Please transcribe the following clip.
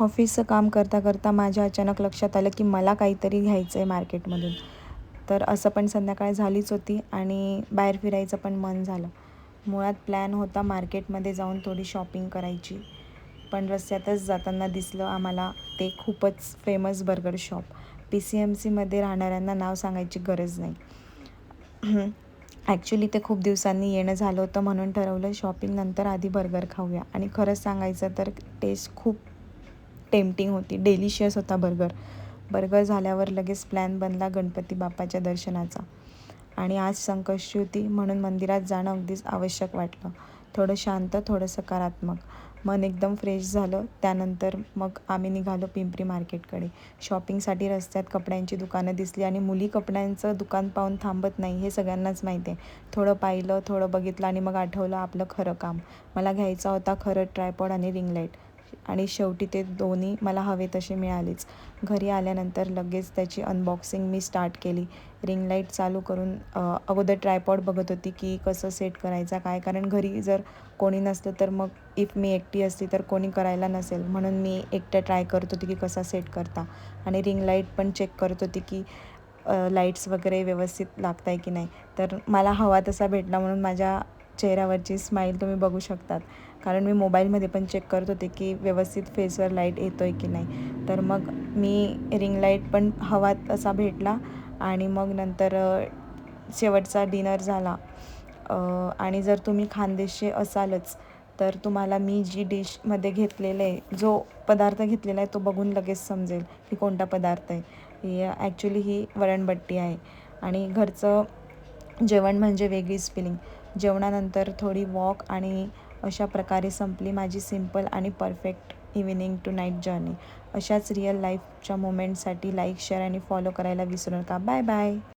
ऑफिसचं काम करता करता माझ्या अचानक लक्षात आलं की मला काहीतरी घ्यायचं आहे मार्केटमधून. तर असं पण संध्याकाळ झालीच होती आणि बाहेर फिरायचं पण मन झालं. मुळात प्लॅन होता मार्केटमध्ये जाऊन थोडी शॉपिंग करायची. पण रस्त्यातच जाताना दिसलं आम्हाला ते खूपच famous burger shop P C M सीमध्ये राहणाऱ्यांना नाव सांगायची गरज नाही. ॲक्च्युली ते खूप दिवसांनी येणं झालं होतं म्हणून ठरवलं. शॉपिंग नंतर आधी बर्गर खाऊया. आणि खरंच सांगायचं तर टेस्ट खूप टेम्पटिंग होती. डेलिशियस होता बर्गर बर्गर झाल्यावर लगेच प्लॅन बनला गणपती बाप्पाच्या दर्शनाचा. आणि आज संकष्टी होती म्हणून मंदिरात जाणं अगदीच आवश्यक वाटलं. थोडं शांत थोडं सकारात्मक. मन एकदम फ्रेश झालं. त्यानंतर मग आम्ही निघालो पिंपरी मार्केटकडे. शॉपिंगसाठी रस्त्यात कपड्यांची दुकानं दिसली आणि मुली कपड्यांचं दुकान पाहून थांबत नाही हे सगळ्यांनाच माहिती आहे. थोडं पाहिलं थोडं बघितलं आणि मग आठवलं आपलं खरं काम. मला घ्यायचा होता खरं ट्रायपॉड आणि रिंग लाइट आणि शेवटी ते दोन्ही मला हवे तसे मिळालेच. घरी आल्यानंतर लगेच त्याची अनबॉक्सिंग मी स्टार्ट केली. रिंग लाइट चालू करून अगोदर ट्रायपॉड बघत होती की कसं सेट करायचा काय? कारण घरी जर कोणी नसलं तर मग इफ मी एकटी असली तर कोणी करायला नसेल. म्हणून मी एकटं ट्राय करत होती की कसा सेट करता. आणि रिंग लाइट पण चेक करत होती की लाईट्स वगैरे व्यवस्थित लागत आहे की नाही. तर मला हवा तसा भेटला म्हणून माझ्या चेहऱ्यावरची स्माईल तुम्ही बघू शकतात. कारण मी मोबाईलमध्ये पण चेक करत होते की व्यवस्थित फेसवर लाइट येतो आहे की नाही. तर मग मी रिंग लाइट पण हवा तसा भेटला आणि मग नंतर शेवटचा डिनर झाला. आणि जर तुम्ही खानदेशी असालच तर तुम्हाला मी जी डिशमध्ये घेतलेलं आहे जो पदार्थ घेतलेला आहे तो बघून लगेच समजेल की कोणता पदार्थ आहे. ही ॲक्च्युली ही वरणबट्टी आहे. आणि घरचं जेवण म्हणजे वेगळीच फिलिंग जेवणानंतर थोडी वॉक आणि अशा प्रकारे संपली माझी सिंपल आणि perfect evening to night journey. अशाच रिअल लाईफच्या मोमेंटसाठी लाईक शेअर आणि फॉलो करायला विसरू नका. Bye bye.